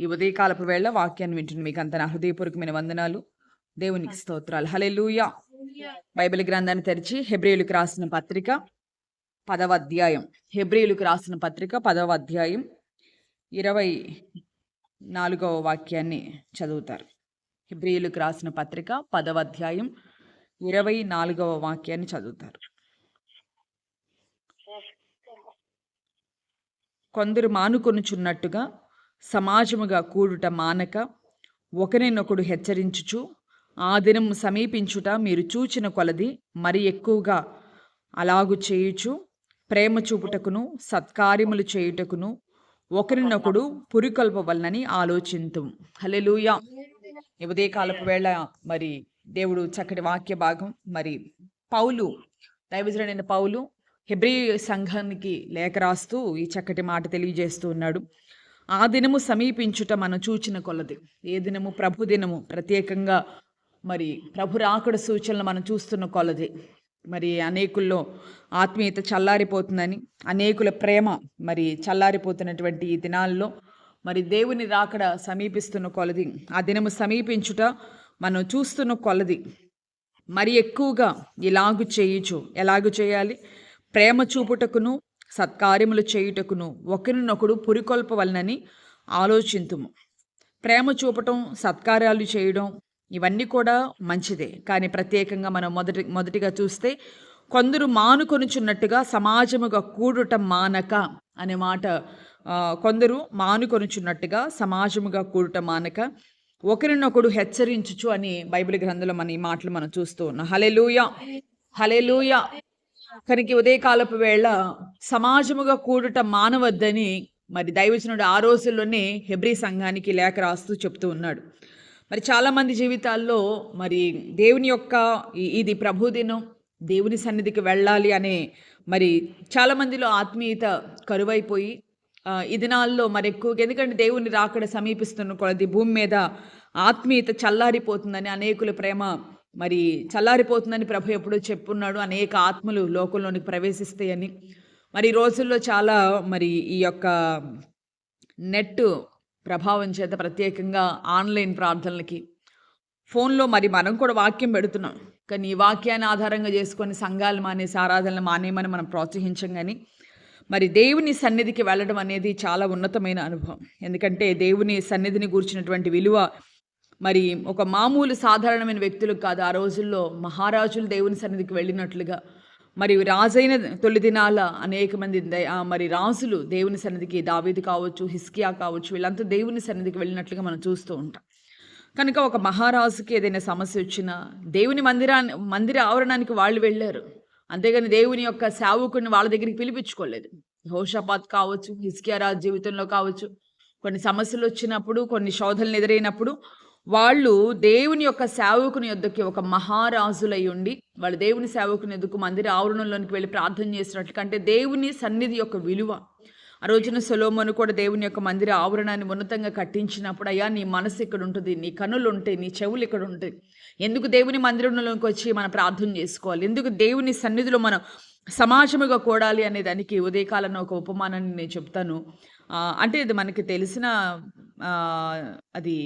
ఈ ఉదయకాలపు వేళ వాక్యాన్ని వింటున్న మీకు అంత నా హృదయపూర్వకమైన వందనాలు. దేవునికి స్తోత్రాలు. హల్లెలూయా. బైబిల్ గ్రంథాన్ని తెరిచి హెబ్రియులకు రాసిన పత్రిక పదవ అధ్యాయం. హెబ్రియులకు రాసిన పత్రిక పదవ అధ్యాయం ఇరవై నాలుగవ వాక్యాన్ని చదువుతారు. హెబ్రియులకు రాసిన పత్రిక పదవ అధ్యాయం ఇరవై నాలుగవ వాక్యాన్ని చదువుతారు. కొందరు మానుకొనుచున్నట్టుగా సమాజముగా కూడుట మానక ఒకరినొకడు హెచ్చరించుచు ఆ దినం సమీపించుట మీరు చూచిన కొలది మరి ఎక్కువగా అలాగు చేయుచు ప్రేమ చూపుటకును సత్కార్యములు చేయుటకును ఒకరినొకడు పురికొల్పవలనని ఆలోచింతు. హలెలుయా ఈ ఉదయకాలపు వేళ మరి దేవుడు చక్కటి వాక్య భాగం. మరి పౌలు దైవజుడైన పౌలు హెబ్రీ సంఘానికి లేఖ రాస్తూ ఈ చక్కటి మాట తెలియజేస్తూ ఉన్నాడు. ఆ దినము సమీపించుట మనం చూచిన కొలది. ఏ దినము? ప్రభు దినము. ప్రత్యేకంగా మరి ప్రభు రాకడ సూచనలు మనం చూస్తున్న కొలది. మరి అనేకుల్లో ఆత్మీయత చల్లారిపోతుందని అనేకుల ప్రేమ మరి చల్లారిపోతున్నటువంటి ఈ దినాల్లో మరి దేవుని రాకడ సమీపిస్తున్న కొలది. ఆ దినము సమీపించుట మనం చూస్తున్న కొలది. మరి ఎక్కువగా ఇలాగు చేయుచు. ఎలాగు చేయాలి? ప్రేమ చూపుటకును సత్కార్యములు చేయుటకును ఒకరినొకడు పురికొల్పవలనని ఆలోచింతుము. ప్రేమ చూపటం సత్కార్యాలు చేయడం ఇవన్నీ కూడా మంచిదే. కానీ ప్రత్యేకంగా మనం మొదటి మొదటిగా చూస్తే కొందరు మానుకొనుచున్నట్టుగా సమాజముగా కూడుట మానక అనే మాట కొందరు మానుకొనుచున్నట్టుగా సమాజముగా కూడుట మానక ఒకరినొకడు హెచ్చరించుచు అని బైబిల్ గ్రంథంలో మన ఈ మాటలు మనం చూస్తూ ఉన్నాం. హలెలూయా హలెలూయా కనుక ఉదయకాలపు వేళ సమాజముగా కూడుట మానవద్దని మరి దైవజనుడు ఆ రోజుల్లోనే హెబ్రీ సంఘానికి లేఖ రాస్తూ చెప్తూ ఉన్నాడు. మరి చాలామంది జీవితాల్లో మరి దేవుని యొక్క ఇది ప్రభు దినం దేవుని సన్నిధికి వెళ్ళాలి అనే మరి చాలామందిలో ఆత్మీయత కరువైపోయి ఈ దినాల్లో మరి ఎక్కువగా ఎందుకంటే దేవుని రాకడ సమీపిస్తున్న కొలది భూమి మీద ఆత్మీయత చల్లారిపోతుందని అనేకుల ప్రేమ మరి చల్లారిపోతుందని ప్రభు ఎప్పుడో చెప్పున్నాడు. అనేక ఆత్మలు లోకంలోనికి ప్రవేశిస్తాయని. మరి రోజుల్లో చాలా మరి ఈ యొక్క నెట్ ప్రభావం చేత ప్రత్యేకంగా ఆన్లైన్ ప్రార్థనలకి ఫోన్లో మరి మనం కూడా వాక్యం పెడుతున్నాం. కానీ ఈ వాక్యాన్ని ఆధారంగా చేసుకొని సంఘాలు మానేసి ఆరాధనలు మానేయమని మనం ప్రోత్సహించం కానీ మరి దేవుని సన్నిధికి వెళ్ళడం అనేది చాలా ఉన్నతమైన అనుభవం. ఎందుకంటే దేవుని సన్నిధిని గూర్చినటువంటి విలువ మరి ఒక మామూలు సాధారణమైన వ్యక్తులకు కాదు ఆ రోజుల్లో మహారాజులు దేవుని సన్నిధికి వెళ్ళినట్లుగా. మరి రాజైన తొలి దినాల అనేక మంది దై- మరి రాజులు దేవుని సన్నిధికి దావీదు కావచ్చు హిస్కియా కావచ్చు వీళ్ళంతా దేవుని సన్నిధికి వెళ్ళినట్లుగా మనం చూస్తూ ఉంటాం. కనుక ఒక మహారాజుకి ఏదైనా సమస్య వచ్చినా దేవుని మందిరాన్ని మందిర ఆవరణానికి వాళ్ళు వెళ్ళారు. అంతేగాని దేవుని యొక్క సేవకుని వాళ్ళ దగ్గరికి పిలిపించుకోలేదు. హోషాపాత్ కావచ్చు హిస్కియా రాజు జీవితంలో కావచ్చు కొన్ని సమస్యలు వచ్చినప్పుడు కొన్ని శోధనలు ఎదురైనప్పుడు వాళ్ళు దేవుని యొక్క సేవకుని యొద్దకి ఒక మహారాజులై ఉండి వాళ్ళు దేవుని సేవకుని ఎదుకు మందిర ఆవరణంలోనికి వెళ్ళి ప్రార్థన చేసినట్లు కంటే దేవుని సన్నిధి యొక్క విలువ. ఆ రోజున సొలోమోను కూడా దేవుని యొక్క మందిర ఆవరణాన్ని ఉన్నతంగా కట్టించినప్పుడు అయ్యా నీ మనసు ఇక్కడ ఉంటుంది నీ కనులు ఉంటాయి నీ చెవులు ఇక్కడ ఉంటాయి ఎందుకు దేవుని మందిరంలోకి వచ్చి మనం ప్రార్థన చేసుకోవాలి? ఎందుకు దేవుని సన్నిధిలో మనం సమాజముగా కూడాలి అనే దానికి ఉదయకాలంలో ఒక ఉపమానాన్ని నేను చెప్తాను. అంటే ఇది మనకి తెలిసిన అది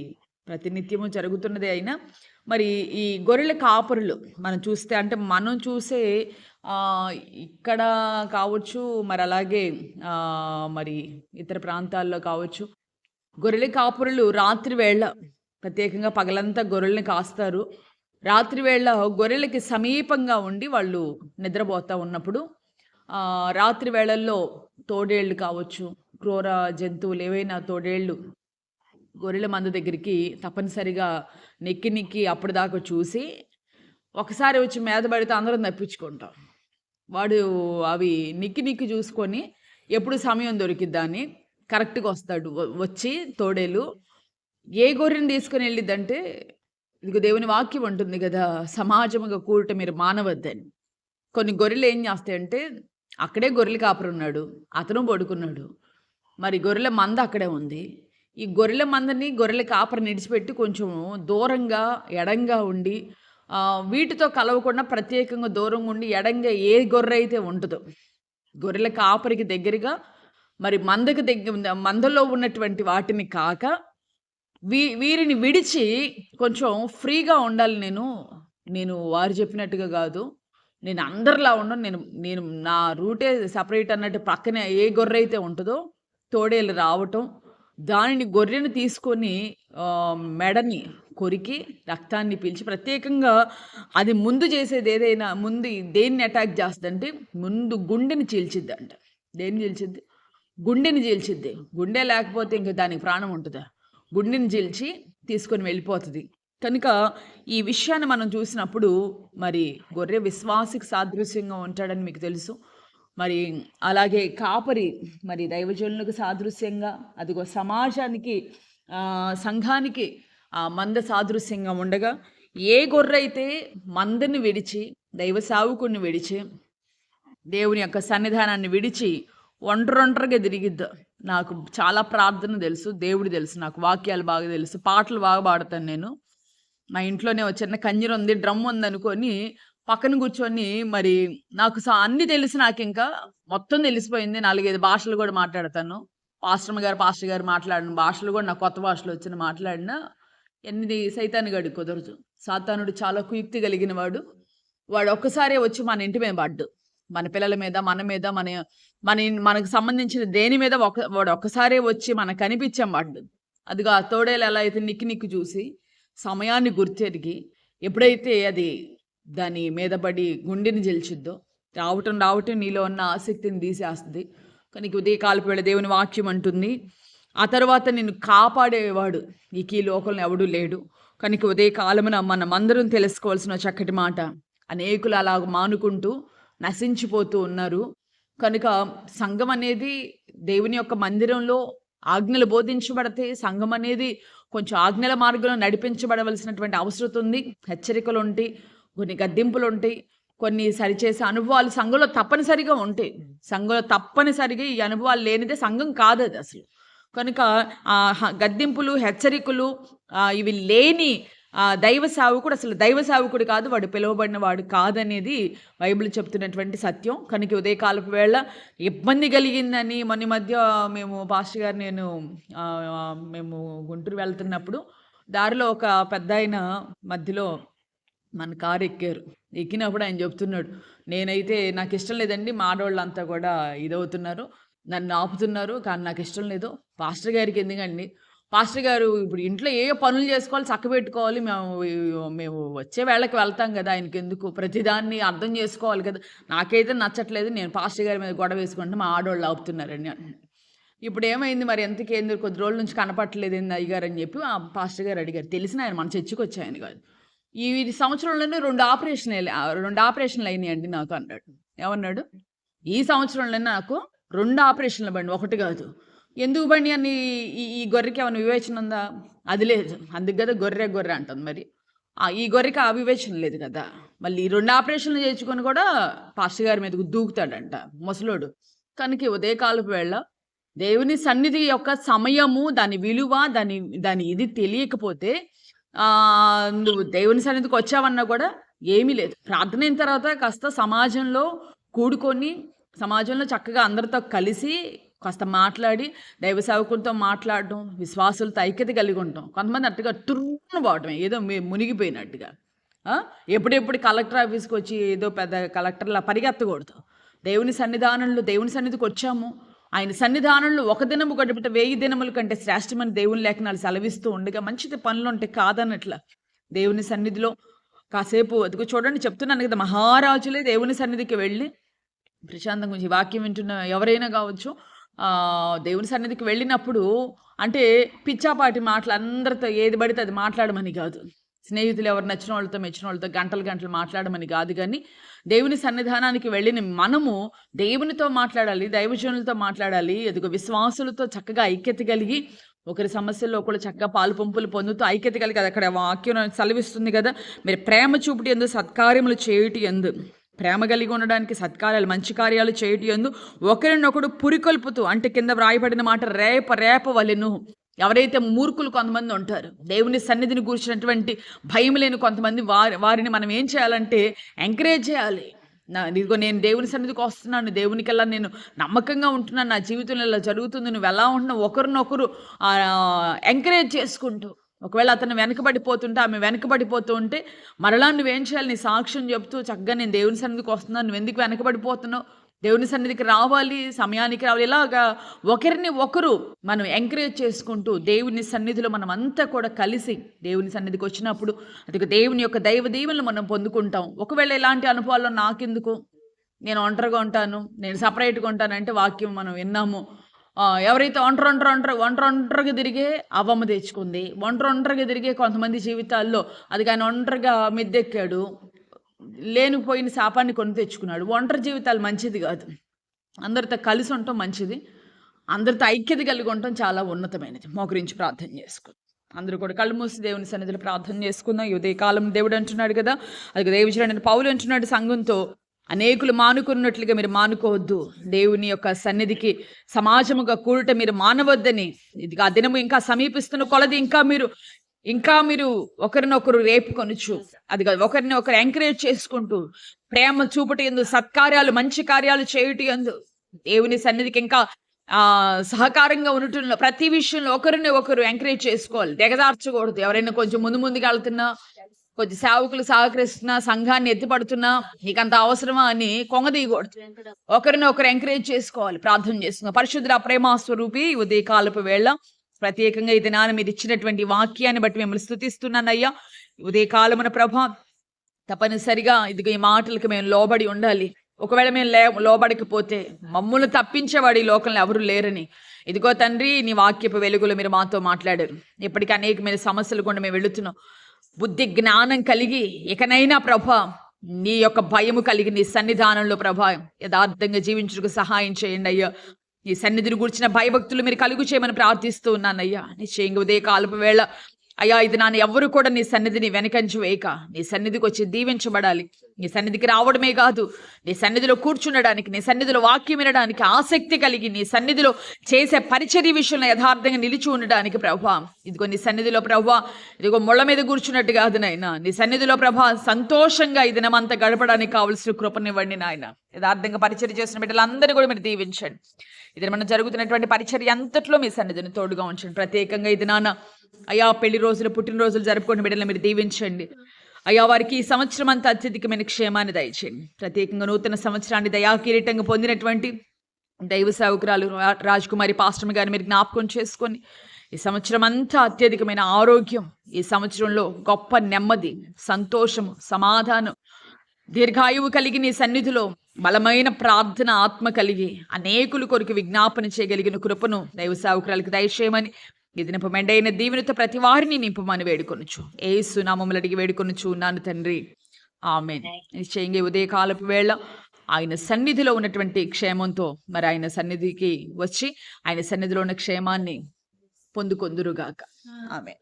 ప్రతినిత్యము జరుగుతున్నదే అయినా మరి ఈ గొర్రెల కాపరులు మనం చూస్తే అంటే మనం చూసే ఇక్కడ కావచ్చు మరి అలాగే మరి ఇతర ప్రాంతాల్లో కావచ్చు గొర్రెల కాపురులు రాత్రి వేళ ప్రత్యేకంగా పగలంతా గొర్రెల్ని కాస్తారు. రాత్రి వేళ గొర్రెలకి సమీపంగా ఉండి వాళ్ళు నిద్రపోతూ ఉన్నప్పుడు రాత్రి వేళల్లో తోడేళ్ళు కావచ్చు క్రూర జంతువులు ఏవైనా తోడేళ్ళు గొర్రెల మంద దగ్గరికి తప్పనిసరిగా నెక్కి నెక్కి అప్పటిదాకా చూసి ఒకసారి వచ్చి మీద పడితే అందరం తప్పించుకుంటాం. వాడు అవి నిక్కి నిక్కి చూసుకొని ఎప్పుడు సమయం దొరికిద్దాన్ని కరెక్ట్గా వస్తాడు. వచ్చి తోడేలు ఏ గొర్రెని తీసుకొని వెళ్ళిద్దంటే ఇదిగో దేవుని వాక్యం ఉంటుంది కదా సమాజముగా కూడట మీరు మానవద్దని. కొన్ని గొర్రెలు ఏం చేస్తాయంటే అక్కడే గొర్రెలు కాపురున్నాడు అతను పడుకున్నాడు. మరి గొర్రెల మంద అక్కడే ఉంది. ఈ గొర్రెల మందని గొర్రెల కాపరి నిడిచిపెట్టి కొంచెం దూరంగా ఎడంగా ఉండి వీటితో కలవకుండా ప్రత్యేకంగా దూరంగా ఉండి ఎడంగా ఏ గొర్రె అయితే ఉంటుందో గొర్రెల కాపరికి దగ్గరగా మరి మందకు దగ్గర మందలో ఉన్నటువంటి వాటిని కాక వీ వీరిని విడిచి కొంచెం ఫ్రీగా ఉండాలి నేను నేను వారు చెప్పినట్టుగా కాదు. నేను అందరిలా ఉండను నేను నేను నా రూటే సపరేట్ అన్నట్టు పక్కనే ఏ గొర్రె అయితే ఉంటుందో తోడేలు రావటం దానిని గొర్రెను తీసుకొని మెడని కొరికి రక్తాన్ని పీల్చి ప్రత్యేకంగా అది ముందు చేసేది ఏదైనా ముందు దేన్ని అటాక్ చేస్తుందంటే ముందు గుండెని చీల్చిద్దంట. దేన్ని చీల్చిద్ది? గుండెని చీల్చిద్ది. గుండె లేకపోతే ఇంక దానికి ప్రాణం ఉంటుందా? గుండెని చీల్చి తీసుకొని వెళ్ళిపోతుంది. కనుక ఈ విషయాన్ని మనం చూసినప్పుడు మరి గొర్రె విశ్వాసికి సాదృశ్యంగా ఉంటాడని మీకు తెలుసు. మరి అలాగే కాపరి మరి దైవజనులకు సాదృశ్యంగా అదిగో సమాజానికి సంఘానికి ఆ మంద సాదృశ్యంగా ఉండగా ఏ గొర్రె అయితే మందని విడిచి దైవ సావుకుని విడిచి దేవుని యొక్క సన్నిధానాన్ని విడిచి ఒంటరొంటరిగా తిరిగిద్దా నాకు చాలా ప్రార్థన తెలుసు దేవుడు తెలుసు నాకు వాక్యాలు బాగా తెలుసు పాటలు బాగా పాడతాను నేను. మా ఇంట్లోనే ఒక చిన్న కంజర ఉంది డ్రమ్ ఉంది అనుకొని పక్కన కూర్చొని మరి నాకు అన్ని తెలిసి నాకు ఇంకా మొత్తం తెలిసిపోయింది. నాలుగైదు భాషలు కూడా మాట్లాడతాను. పాస్టర్ గారు పాస్టర్ గారు మాట్లాడిన భాషలు కూడా నాకు కొత్త భాషలు వచ్చిన మాట్లాడిన ఎనిమిది సైతాన్ని గడి కుదరదు. సాతానుడు చాలా కుయుక్తి కలిగిన వాడు వాడు ఒక్కసారే వచ్చి మన ఇంటి మీద పడ్డు. మన పిల్లల మీద మన మీద మన మన మనకు సంబంధించిన దేని మీద ఒక వాడు ఒక్కసారే వచ్చి మనకు కనిపించాం పడ్డు. అదిగా తోడేలు ఎలా అయితే నిక్కి నిక్కి చూసి సమయాన్ని గుర్తెరిగి ఎప్పుడైతే అది దాని మీద పడి గుండెని జల్చిద్దు? రావటం రావటం నీలో ఉన్న ఆసక్తిని తీసేస్తుంది. కానీ ఉదయకాలపు వేళ దేవుని వాక్యం అంటుంది ఆ తర్వాత నిన్ను కాపాడేవాడు నీకు ఈ లోకంలో ఎవడూ లేడు. కనుక ఉదయకాలమున మనమందరం తెలుసుకోవాల్సిన చక్కటి మాట. అనేకులు అలా మానుకుంటూ నశించిపోతూ ఉన్నారు. కనుక సంఘం అనేది దేవుని యొక్క మందిరంలో ఆజ్ఞలు బోధించబడితే సంఘం అనేది కొంచెం ఆజ్ఞల మార్గంలో నడిపించబడవలసినటువంటి అవసరం ఉంది. హెచ్చరికలు ఉంటాయి. కొన్ని గద్దింపులు ఉంటాయి కొన్ని సరిచేసే అనుభవాలు సంఘంలో తప్పనిసరిగా ఉంటాయి. సంఘంలో తప్పనిసరిగా ఈ అనుభవాలు లేనిదే సంఘం కాదు అది అసలు. కనుక గద్దింపులు హెచ్చరికలు ఇవి లేని ఆ, దైవ సేవకుడు అసలు దైవ సేవకుడు కాదు వాడు పిలువబడిన వాడు కాదనేది బైబిల్ చెప్తున్నటువంటి సత్యం. కనుక ఉదయకాలపు వేళ ఇబ్బంది కలిగిందని మొన్న మధ్య మేము పాస్టర్ గారు నేను మేము గుంటూరు వెళ్తున్నప్పుడు దారిలో ఒక పెద్ద మధ్యలో మన కారు ఎక్కారు. ఎక్కినప్పుడు ఆయన చెప్తున్నాడు నేనైతే నాకు ఇష్టం లేదండి మా ఆడవాళ్ళంతా కూడా ఇదవుతున్నారు నన్ను ఆపుతున్నారు కానీ నాకు ఇష్టం లేదు. పాస్టర్ గారికి ఎందుకండి? పాస్టర్ గారు ఇప్పుడు ఇంట్లో ఏ పనులు చేసుకోవాలి చక్కబెట్టుకోవాలి మేము మేము వచ్చే వేళకి వెళ్తాం కదా ఆయనకి ఎందుకు? ప్రతిదాన్ని అర్థం చేసుకోవాలి కదా. నాకైతే నచ్చట్లేదు నేను పాస్టర్ గారి మీద గొడవ వేసుకుంటే మా ఆడవాళ్ళు ఆపుతున్నారని ఇప్పుడు ఏమైంది మరి? ఎంతకి ఎందుకు? కొద్ది రోజుల నుంచి కనపట్టలేదు ఏంది అయ్యగారు అని చెప్పి ఆ పాస్టర్ గారు అడిగారు. తెలిసిన ఆయన మన చర్చికి వచ్చాయని కాదు. ఈ సంవత్సరంలోనే రెండు ఆపరేషన్ రెండు ఆపరేషన్లు అయినాయండి నాకు అన్నాడు. ఏమన్నాడు? ఈ సంవత్సరంలోనే నాకు రెండు ఆపరేషన్లు బండి ఒకటి కాదు. ఎందుకు బండి అని ఈ ఈ గొర్రెకి ఏమైనా వివేచన ఉందా? అది లేదు. అందుకు కదా గొర్రె గొర్రె అంటుంది మరి. ఆ, ఈ గొర్రెకి ఆ వివేచన లేదు కదా. మళ్ళీ ఈ రెండు ఆపరేషన్లు చేర్చుకొని కూడా పాస్టర్ గారి మీదకు దూకుతాడంట ముసలోడు. కనుక ఉదయ ఉదయకాలపు వేళ దేవుని సన్నిధి యొక్క సమయము దాని విలువ దాని దాని ఇది తెలియకపోతే నువ్వు దేవుని సన్నిధికి వచ్చావన్నా కూడా ఏమీ లేదు. ప్రార్థన అయిన తర్వాత కాస్త సమాజంలో కూడుకొని సమాజంలో చక్కగా అందరితో కలిసి కాస్త మాట్లాడి దైవ సేవకులతో మాట్లాడడం విశ్వాసులతో ఐక్యత కలిగి ఉంటాం కొంతమంది అట్టుగా తుర్రున పోవటమే ఏదో మునిగిపోయినట్టుగా. ఎప్పుడెప్పుడు కలెక్టర్ ఆఫీస్కి వచ్చి ఏదో పెద్ద కలెక్టర్లా పరిగెత్తకూడదు. దేవుని సన్నిధానంలో దేవుని సన్నిధికి వచ్చాము. ఆయన సన్నిధానంలో ఒక దినము గడిపిట వెయ్యి దినముల కంటే శ్రేష్టమని దేవుని లేఖనాలు సెలవిస్తూ ఉండగా మంచిది పనులు ఉంటే కాదన్నట్ల దేవుని సన్నిధిలో కాసేపు అదిగో చూడండి చెప్తున్నాను కదా మహారాజులే దేవుని సన్నిధికి వెళ్ళి ప్రశాంతం గురించి వాక్యం వింటున్న ఎవరైనా కావచ్చు దేవుని సన్నిధికి వెళ్ళినప్పుడు అంటే పిచ్చాపాటి మాటలు అందరితో ఏది పడితే అది మాట్లాడమని కాదు. స్నేహితులు ఎవరు నచ్చిన వాళ్ళతో మెచ్చిన వాళ్ళతో గంటలు గంటలు మాట్లాడమని కాదు కానీ దేవుని సన్నిధానానికి వెళ్ళిన మనము దేవునితో మాట్లాడాలి దైవజనులతో మాట్లాడాలి ఎదుగు విశ్వాసులతో చక్కగా ఐక్యత కలిగి ఒకరి సమస్యల్లో ఒకరు చక్కగా పాలు పంపులు పొందుతూ ఐక్యత కలిగి అది అక్కడ వాక్యం సెలవిస్తుంది కదా. మీరు ప్రేమ చూపుటి ఎందు సత్కార్యములు చేయుటి ఎందు ప్రేమ కలిగి ఉండడానికి సత్కార్యాలు మంచి కార్యాలు చేయటి ఎందు ఒకరినొకడు పురికొల్పుతూ అంటే కింద వ్రాయబడిన మాట రేప రేప వలెను. ఎవరైతే మూర్ఖులు కొంతమంది ఉంటారు దేవుని సన్నిధిని కూర్చున్నటువంటి భయం లేని కొంతమంది వారి వారిని మనం ఏం చేయాలంటే ఎంకరేజ్ చేయాలి. నా ఇదిగో నేను దేవుని సన్నిధికి వస్తున్నాను దేవునికెల్లా నేను నమ్మకంగా ఉంటున్నాను నా జీవితంలో ఇలా జరుగుతుంది నువ్వు ఎలా ఉంటున్నావు ఒకరినొకరు ఎంకరేజ్ చేసుకుంటూ ఒకవేళ అతను వెనకబడిపోతుంటే ఆమె వెనకబడిపోతూ ఉంటే మరలా నువ్వేం చేయాలి? నీ సాక్ష్యం చెప్తూ చక్కగా నేను దేవుని సన్నిధికి వస్తున్నాను నువ్వు ఎందుకు వెనకబడిపోతున్నావు? దేవుని సన్నిధికి రావాలి సమయానికి రావాలి. ఇలాగా ఒకరిని ఒకరు మనం ఎంకరేజ్ చేసుకుంటూ దేవుని సన్నిధిలో మనం అంతా కూడా కలిసి దేవుని సన్నిధికి వచ్చినప్పుడు అది దేవుని యొక్క దైవ దీవెనలు మనం పొందుకుంటాం. ఒకవేళ ఇలాంటి అనుభవాల్లో నాకెందుకు? నేను ఒంటరిగా ఉంటాను నేను సపరేట్గా ఉంటానంటే వాక్యం మనం విన్నాము. ఎవరైతే ఒంటరి ఒంటరి ఒంటరి ఒంటరి ఒంటరిగా తిరిగే అవ్వమ్మ తెచ్చుకుంది. ఒంటరి ఒంటరిగా తిరిగే కొంతమంది జీవితాల్లో అది కానీ ఒంటరిగా మిద్దెక్కాడు. లేనిపోయిన శాపాన్ని కొని తెచ్చుకున్నాడు. ఒంటరి జీవితాలు మంచిది కాదు. అందరితో కలిసి ఉండటం మంచిది. అందరితో ఐక్యత కలిగి ఉండటం చాలా ఉన్నతమైనది. మోకరించి ప్రార్థన చేసుకుంది అందరూ కూడా కళ్ళు మూసి దేవుని సన్నిధిలో ప్రార్థన చేసుకుందాం. ఉదయకాలం దేవుడు అంటున్నాడు కదా. అది దేవచరణి పౌలు అంటున్నాడు సంఘంతో. అనేకులు మానుకున్నట్లుగా మీరు మానుకోవద్దు. దేవుని యొక్క సన్నిధికి సమాజముగా కూడట మీరు మానవద్దని. ఇది ఆ దినము ఇంకా సమీపిస్తున్న కొలది ఇంకా మీరు ఇంకా మీరు ఒకరినొకరు రేపుకొనుచు అది కాదు ఒకరిని ఒకరు ఎంకరేజ్ చేసుకుంటూ ప్రేమ చూపటి ఎందు సత్కార్యాలు మంచి కార్యాలు చేయుటి ఎందు దేవుని సన్నిధికి ఇంకా ఆ సహకారంగా ఉండటంలో ప్రతి విషయంలో ఒకరిని ఒకరు ఎంకరేజ్ చేసుకోవాలి. దిగదార్చకూడదు ఎవరైనా కొంచెం ముందు ముందుకు వెళ్తున్నా కొంచెం సేవకులు సహకరిస్తున్నా సంఘాన్ని ఎత్తిపడుతున్నా నీకంత అవసరమా అని కొంగదీయకూడదు ఒకరిని ఒకరు ఎంకరేజ్ చేసుకోవాలి. ప్రార్థన చేసుకున్నా పరిశుద్ధ ప్రేమ స్వరూపి ఉదయకాలపు వేళ ప్రత్యేకంగా ఈ దినాన మీరు ఇచ్చినటువంటి వాక్యాన్ని బట్టి మిమ్మల్ని స్థుతిస్తున్నానయ్యా ఉదయకాలమున ప్రభా తప్పనిసరిగా ఇదిగో ఈ మాటలకు మేము లోబడి ఉండాలి. ఒకవేళ మేము లే లోబడకపోతే మమ్మల్ని తప్పించేవాడు ఈ లోకంలో ఎవరు లేరని. ఇదిగో తండ్రి నీ వాక్యపు వెలుగులో మీరు మాతో మాట్లాడారు. ఇప్పటికీ అనేకమైన సమస్యలు కూడా మేము వెళుతున్నాం. బుద్ధి జ్ఞానం కలిగి ఇకనైనా ప్రభ నీ యొక్క భయము కలిగి నీ సన్నిధానంలో ప్రభా యథార్థంగా జీవించుటకు సహాయం చేయండి అయ్యా. నీ సన్నిధిని గురించిన భయభక్తులు మీరు కలుగు చేయమని ప్రార్థిస్తూ ఉన్నానయ్యా. నిశ్చయంగా ఉదయ కాలపు వేళ అయ్యా ఇది నాన్న ఎవ్వరు కూడా నీ సన్నిధిని వెనకంచి వేయక నీ సన్నిధికి వచ్చి దీవించబడాలి. నీ సన్నిధికి రావడమే కాదు నీ సన్నిధిలో కూర్చుండడానికి నీ సన్నిధిలో వాక్యం వినడానికి ఆసక్తి కలిగి నీ సన్నిధిలో చేసే పరిచర్య విషయంలో యథార్థంగా నిలిచి ఉండడానికి ప్రభా. ఇదిగో నీ సన్నిధిలో ప్రభా ఇదిగో ముళ్ళ మీద కూర్చున్నట్టు కాదు నాయన. నీ సన్నిధిలో ప్రభా సంతోషంగా ఈ దినమంతా గడపడానికి కావలసిన కృపనివ్వండి నాయన. యథార్థంగా పరిచర్య చేసిన బిడ్డలందరినీ కూడా మీరు దీవించండి. ఇది మనం జరుగుతున్నటువంటి పరిచర్య అంతట్లో మీ సన్నిధిని తోడుగా ఉంచండి. ప్రత్యేకంగా ఇది నాన్న అయ్యా పెళ్ళి రోజులు పుట్టినరోజులు జరుపుకుని బిడ్డలను మీరు దీవించండి. అయ్యా వారికి ఈ సంవత్సరం అంతా అత్యధికమైన క్షేమాన్ని దయచేయండి. ప్రత్యేకంగా నూతన సంవత్సరాన్ని దయా కిరీటంగా పొందినటువంటి దైవ సేవకురాలు రా- రాజ్కుమారి పాస్టమ్ గారిని మీరు జ్ఞాపకం చేసుకొని ఈ సంవత్సరం అంతా అత్యధికమైన ఆరోగ్యం ఈ సంవత్సరంలో గొప్ప నెమ్మది సంతోషము సమాధానం దీర్ఘాయువు కలిగి నీ సన్నిధిలో బలమైన ప్రార్థన ఆత్మ కలిగి అనేకులు కొరకు విజ్ఞాపన చేయగలిగిన కృపను దైవ సేవకురాలకు దయచేయమని ఈ దినపు మెండైన దీవెనతో ప్రతి వారిని నింపమని వేడుకొనుచు. ఏ సునామములు అడిగి వేడుకొనుచు ఉన్నాను తండ్రి. ఆమె నిశ్చయంగా ఉదయకాలపు వేళ ఆయన సన్నిధిలో ఉన్నటువంటి క్షేమంతో మరి ఆయన సన్నిధికి వచ్చి ఆయన సన్నిధిలో ఉన్న క్షేమాన్ని పొందుకొందురుగాక. ఆమె